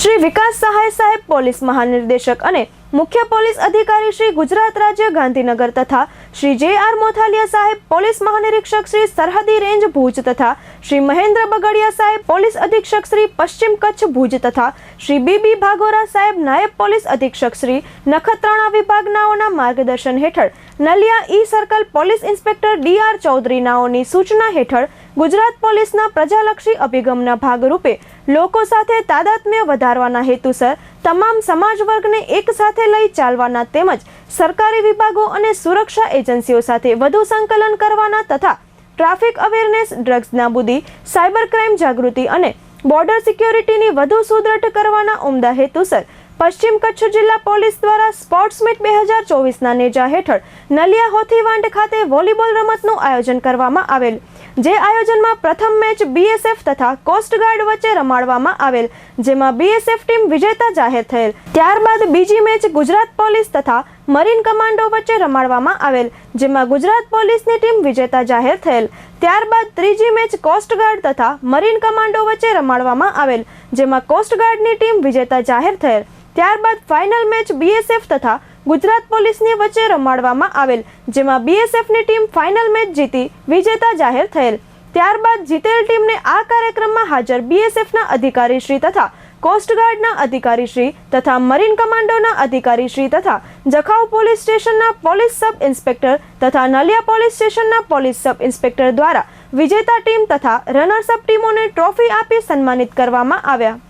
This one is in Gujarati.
શ્રી વિકાસ સહાય સાહેબ પોલીસ મહાનિર્દેશક અને મુખ્ય પોલીસ અધિકારી શ્રી ગુજરાત રાજ્ય ગાંધીનગર તથા શ્રી જે આર મોથાલિયા સાહેબ પોલીસ મહાનિરીક્ષક શ્રી સરહદી રેન્જ ભુજ તથા શ્રી મહેન્દ્ર બગડિયા સાહેબ પોલીસ અધિક્ષક શ્રી પશ્ચિમ કચ્છ ભુજ તથા શ્રી બી બી ભાગોરા સાહેબ નાયબ પોલીસ અધિક્ષક શ્રી નખત્રાણા વિભાગનાઓના માર્ગદર્શન હેઠળ Naliya E circle police inspector D R ચૌધરીનાઓની સૂચના હેઠળ ગુજરાત પોલીસના પ્રજાલક્ષી અભિગમના ભાગરૂપે લોકો સાથે તાદાત્મ્ય વધારવાના હેતુસર તમામ સમાજ વર્ગને એક સાથે લઈ ચાલવાના તેમજ સરકારી વિભાગો અને સુરક્ષા એજન્સીઓ સાથે વધુ સંકલન કરવાના તથા ટ્રાફિક અવેરનેસ, ડ્રગ્સ નાબૂદી, સાયબર ક્રાઇમ જાગૃતિ અને બોર્ડર સિક્યોરિટીની વધુ સુદૃઢ કરવાના ઉમદા હેતુસર પશ્ચિમ કચ્છ જિલ્લા પોલીસ દ્વારા સ્પોર્ટ્સ મીટ બે હજાર ચોવીસના નેજા હેઠળ નલિયા હોથીવાંડ ખાતે વોલીબોલ રમતનું આયોજન કરવામાં આવેલ જે આયોજનમાં પ્રથમ મેચ બીએસએફ તથા કોસ્ટગાર્ડ વચ્ચે રમાડવામાં આવેલ, જેમાં બીએસએફ ટીમ વિજેતા જાહેર થયેલ. ત્યારબાદ બીજી મેચ ગુજરાત પોલીસ તથા મરીન કમાન્ડો વચ્ચે રમાડવામાં આવેલ, જેમાં ગુજરાત પોલીસની ટીમ વિજેતા જાહેર થયેલ. ત્યારબાદ ત્રીજી મેચ કોસ્ટગાર્ડ તથા મરીન કમાન્ડો વચ્ચે રમાડવામાં આવેલ, જેમાં કોસ્ટગાર્ડની ટીમ વિજેતા જાહેર થયેલ. ત્યારબાદ ફાઇનલ મેચ બીએસએફ તથા ગુજરાત પોલીસની વચ્ચે રમાડવામાં આવેલ, જેમાં બીએસએફની ટીમ ફાઇનલ મેચ જીતી વિજેતા જાહેર થયેલ. ત્યારબાદ જીતેલ ટીમને આ કાર્યક્રમમાં હાજર બીએસએફના અધિકારીશ્રી તથા કોસ્ટગાર્ડના અધિકારીશ્રી તથા મરીન કમાન્ડોના અધિકારીશ્રી તથા જખાઉ પોલીસ સ્ટેશનના પોલીસ સબ ઇન્સ્પેક્ટર તથા નલિયા પોલીસ સ્ટેશનના પોલીસ સબ ઇન્સ્પેક્ટર દ્વારા વિજેતા ટીમ તથા રનર્સઅપ ટીમોને ટ્રોફી આપી સન્માનિત કરવામાં આવ્યા.